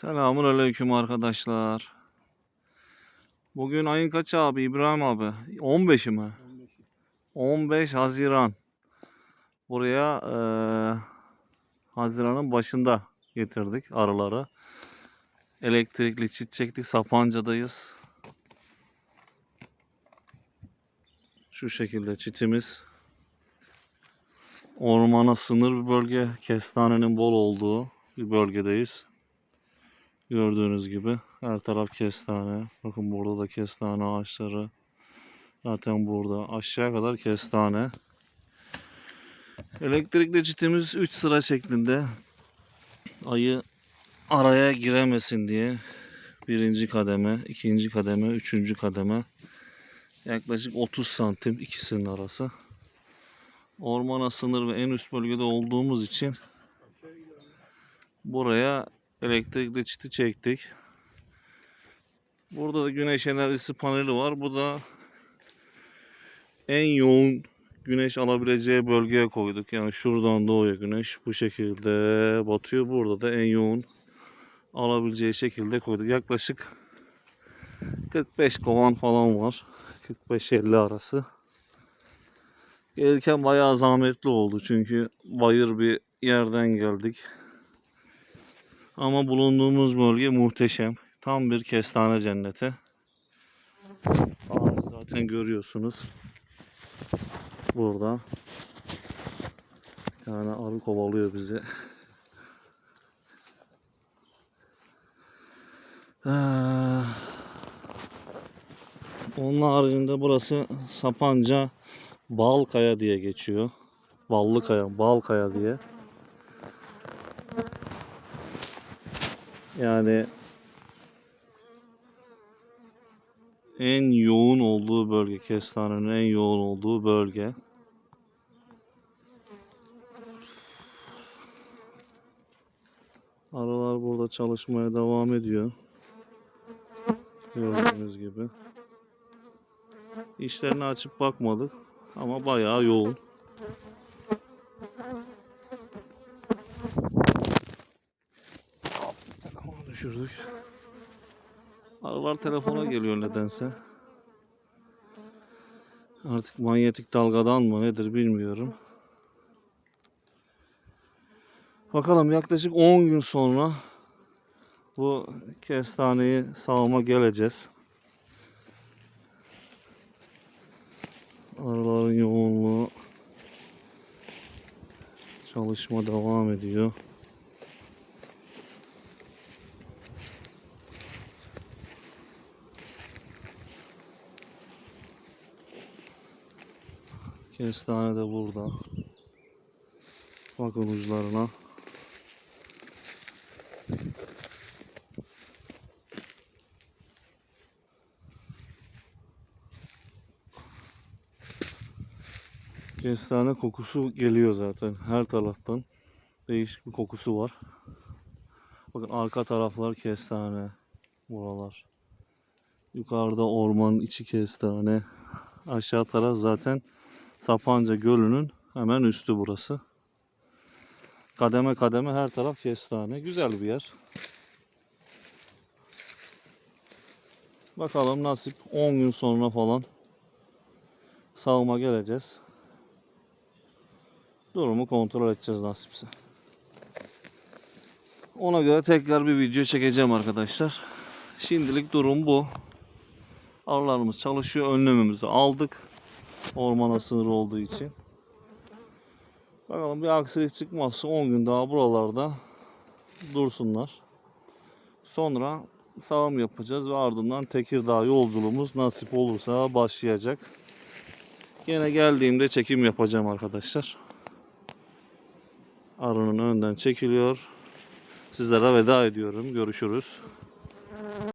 Selamun aleyküm arkadaşlar. Bugün ayın kaçı abi İbrahim abi? 15'i mi? 15 Haziran. Buraya eee, Haziran'ın başında getirdik arıları. Elektrikli çit çektik. Sapanca'dayız. Şu şekilde çitimiz. Ormana sınır bir bölge. Kestanenin bol olduğu bir bölgedeyiz. Gördüğünüz gibi her taraf kestane. Bakın burada da kestane ağaçları. Zaten burada aşağıya kadar kestane. Elektrikli çitimiz 3 sıra şeklinde. Ayı araya giremesin diye birinci kademe, ikinci kademe, üçüncü kademe yaklaşık 30 santim ikisinin arası. Ormana sınır ve en üst bölgede olduğumuz için buraya elektrikli çiti çektik. Burada da güneş enerjisi paneli var. Bu da en yoğun güneş alabileceği bölgeye koyduk. Yani şuradan doğuyor güneş. Bu şekilde batıyor. Burada da en yoğun alabileceği şekilde koyduk. Yaklaşık 45 kovan falan var. 45-50 arası. Gelirken bayağı zahmetli oldu çünkü bayır bir yerden geldik. Ama bulunduğumuz bölge muhteşem. Tam bir kestane cenneti. Ağacı zaten görüyorsunuz. Burada. Bir tane arı kovalıyor bizi. Ah. Onun haricinde burası Sapanca Balkaya diye geçiyor. Ballıkaya, Balkaya diye. Yani en yoğun olduğu bölge, kestanenin en yoğun olduğu bölge. Arılar burada çalışmaya devam ediyor. Gördüğünüz gibi. İşlerini açıp bakmadık ama bayağı yoğun. Düşürdük. Arılar telefona geliyor nedense. Artık manyetik dalgadan mı nedir bilmiyorum. Bakalım yaklaşık 10 gün sonra bu kestaneyi sağıma geleceğiz. Arıların yoğunluğu çalışma devam ediyor. Kestane de burada. Bakın uçlarına. Kestane kokusu geliyor zaten her taraftan. Değişik bir kokusu var. Bakın arka taraflar kestane. Buralar. Yukarıda ormanın içi kestane. Aşağı taraf zaten Sapanca Gölü'nün hemen üstü burası. Kademe kademe her taraf kestane. Güzel bir yer. Bakalım nasip 10 gün sonra falan sağıma geleceğiz. Durumu kontrol edeceğiz nasipse. Ona göre tekrar bir video çekeceğim arkadaşlar. Şimdilik durum bu. Arılarımız çalışıyor. Önlemimizi aldık. Ormana sınır olduğu için. Bakalım bir aksilik çıkmazsa 10 gün daha buralarda dursunlar. Sonra sağım yapacağız ve ardından Tekirdağ yolculuğumuz nasip olursa başlayacak. Yine geldiğimde çekim yapacağım arkadaşlar. Arının önden çekiliyor. Sizlere veda ediyorum. Görüşürüz.